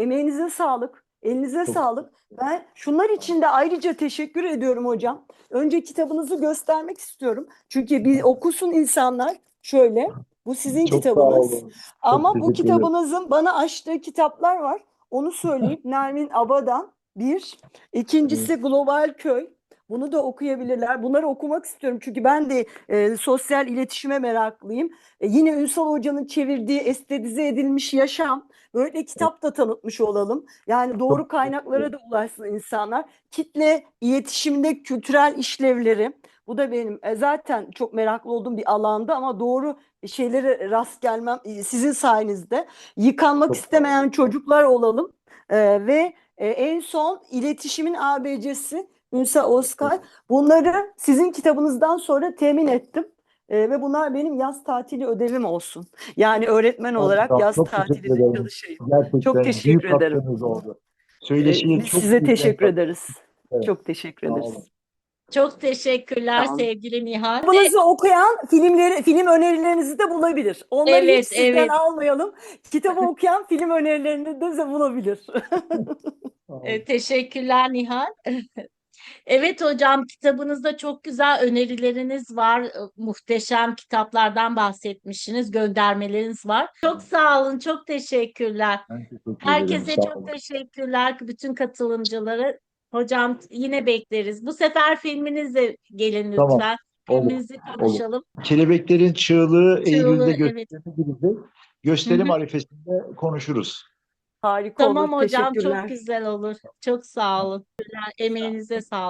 Emeğinize sağlık. Elinize Çok- sağlık. Ben şunlar için de ayrıca teşekkür ediyorum hocam. Önce kitabınızı göstermek istiyorum. Çünkü bir okusun insanlar. Şöyle. Bu sizin Çok kitabınız. Ama bu kitabınızın bana açtığı kitaplar var. Onu söyleyeyim. Nermin Abadan bir. İkincisi Global Köy. Bunu da okuyabilirler. Bunları okumak istiyorum çünkü ben de e, sosyal iletişime meraklıyım. E, yine Ünsal Hoca'nın çevirdiği estetize edilmiş yaşam. Böyle kitap da tanıtmış olalım. Yani doğru kaynaklara da ulaşsın insanlar. Kitle iletişiminde kültürel işlevleri. Bu da benim e, zaten çok meraklı olduğum bir alanda ama doğru şeylere rast gelmem e, sizin sayenizde. Yıkanmak Çok istemeyen çocuklar olalım. E, ve e, en son iletişimin ABC'si Ünsal Özkay. Bunları sizin kitabınızdan sonra temin ettim. E, ve bunlar benim yaz tatili ödevim olsun. Yani öğretmen Çok olarak yaz çok teşekkür tatilinde ederim. çalışayım. Gerçekten Çok teşekkür büyük ederim. oldu. E, Söyleşiye biz çok size teşekkür empati- ederiz. Evet. Çok teşekkür Sağ ederiz. olun. Çok teşekkürler Tamam. sevgili Nihal. Kitabınızı okuyan filmleri, film önerilerinizi de bulabilir. Onları Evet, hiç sizden evet. almayalım. Kitabı okuyan film önerilerini de bulabilir. E, Teşekkürler Nihal. Evet hocam kitabınızda çok güzel önerileriniz var. Muhteşem kitaplardan bahsetmişsiniz. Göndermeleriniz var. Çok sağ olun. Çok teşekkürler. Ederim. Herkese çok teşekkürler. Bütün katılımcıları. Hocam yine bekleriz. Bu sefer filminizle gelin Tamam, lütfen. olur, Filminizi konuşalım. Kelebeklerin çığlığı Eylül'de evet. gösterime girecek. Gösterim arifesinde konuşuruz. Harika Tamam olur. hocam Teşekkürler. çok güzel olur. Çok sağ olun. Emeğinize sağlık.